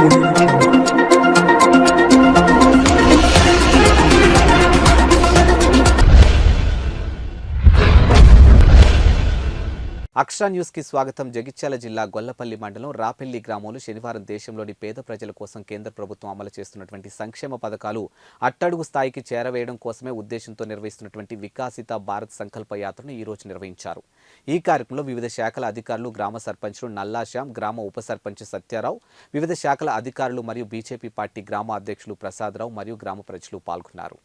Thank you. Extra న్యూస్కి స్వాగతం. జగిత్యాల జిల్లా గొల్లపల్లి మండలం రాపెల్లి గ్రామంలో శనివారం దేశంలోని పేద ప్రజల కోసం కేంద్ర ప్రభుత్వం అమలు చేస్తున్నటువంటి సంక్షేమ పథకాలు అట్టడుగు స్థాయికి చేరవేయడం కోసమే ఉద్దేశంతో నిర్వహిస్తున్నటువంటి వికాసిత భారత్ సంకల్ప యాత్రను ఈ రోజు నిర్వహించారు. ఈ కార్యక్రమంలో వివిధ శాఖల అధికారులు గ్రామ సర్పంచులు నల్లాశ్యాం గ్రామ ఉప సర్పంచ్ సత్యారావు వివిధ శాఖల అధికారులు మరియు బీజేపీ పార్టీ గ్రామ అధ్యక్షులు ప్రసాదరావు మరియు గ్రామ ప్రజలు పాల్గొన్నారు.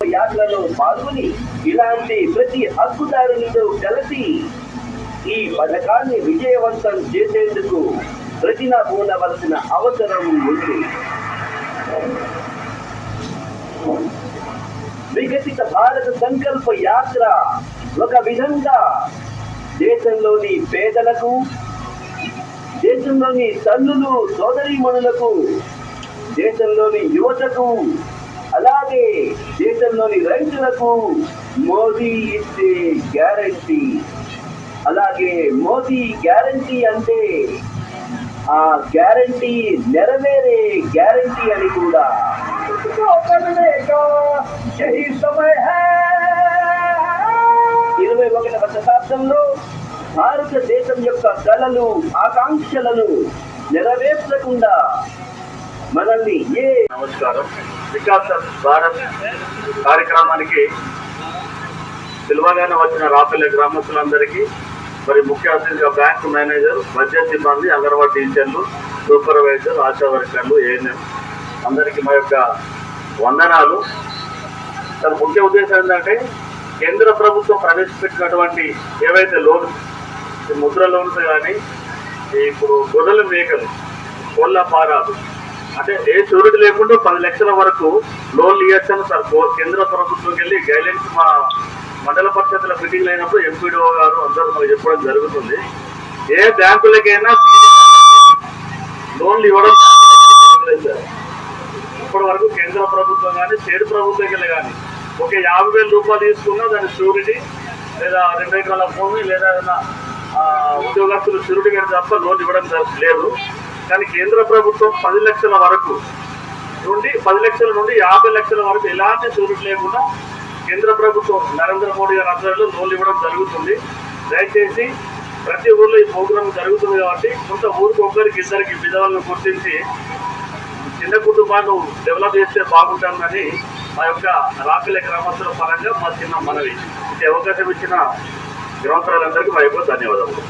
యాత్రలో పాల్గొని ఇలాంటి ప్రతి హక్కుదారునితో కలిసి ఈ పథకాన్ని విజయవంతం చేసేందుకు ప్రతిన ఉండవలసిన అవసరం ఉంది. వికసిత భారత సంకల్ప యాత్ర ఒక విధంగా దేశంలోని పేదలకు దేశంలోని తల్లులు సోదరీమణులకు దేశంలోని యువతకు అలాగే దేశంలోని రైతులకు మోదీ ఇచ్చే గ్యారంటీ. అలాగే మోదీ గ్యారంటీ అంటే ఆ గ్యారంటీ నెరవేరే గ్యారంటీ అని కూడా. ఇరవై ఒకటవ శతాబ్దంలో భారతదేశం యొక్క కళలు ఆకాంక్షలను నెరవేర్చకుండా మనల్ని ఏ నమస్కారం. వికాస భారత్ కార్యక్రమానికి పిలువగానే వచ్చిన రాపల్లె గ్రామస్తులందరికీ మరి ముఖ్య అతిథిగా బ్యాంక్ మేనేజర్ బడ్జెట్ సిబ్బంది అంగన్వాడీ టీచర్లు సూపర్వైజర్ ఆశా వర్కర్లు ఏఎన్ఎం అందరికీ మా యొక్క వందనాలు. తన ముఖ్య ఉద్దేశం ఏంటంటే కేంద్ర ప్రభుత్వం ప్రవేశపెట్టినటువంటి ఏవైతే లోన్స్ ఈ ముద్ర లోన్స్ కానీ ఇప్పుడు గొర్రెల మేకలు కోళ్ళ పారాలు అంటే ఏ షూరిటీ లేకుండా పది లక్షల వరకు లోన్లు ఇవ్వచ్చని సార్ కో- కేంద్ర ప్రభుత్వంకి వెళ్ళి గైడ్లైన్స్ మా మండల పరిషత్ల మీటింగ్లు అయినప్పుడు ఎంపీడీఓ గారు అందరూ మనకు చెప్పడం జరుగుతుంది ఏ బ్యాంకులకైనా లోన్లు ఇవ్వడం సార్. ఇప్పటి వరకు కేంద్ర ప్రభుత్వం కానీ స్టేట్ ప్రభుత్వం కానీ ఒక యాభై వేల రూపాయలు తీసుకున్నా దాని షూరిటీ లేదా రెండు ఎకరాల భూమి లేదా ఏదైనా, ఉద్యోగస్తులు షూరిటీ కానీ తప్ప లోన్ ఇవ్వడం లేదు కానీ కేంద్ర ప్రభుత్వం పది లక్షల వరకు నుండి పది లక్షల నుండి యాభై లక్షల వరకు ఎలాంటి షూరిటీ లేకుండా కేంద్ర ప్రభుత్వం నరేంద్ర మోడీ గారి ఆధ్వర్యంలో లోన్లు ఇవ్వడం జరుగుతుంది. దయచేసి ప్రతి ఊర్లో ఈ ప్రోగ్రాం జరుగుతుంది కాబట్టి కొంత ఊరికి ఒకరికి ఇద్దరికి విధవాలను గుర్తించి చిన్న కుటుంబాన్ని డెవలప్ చేస్తే బాగుంటుందని మా యొక్క రాపిల్ల గ్రామస్తుల పరంగా మా చిన్న మనవి. ఇది అవకాశం ఇచ్చిన గ్రామస్తులందరికీ మా యొక్క ధన్యవాదాలు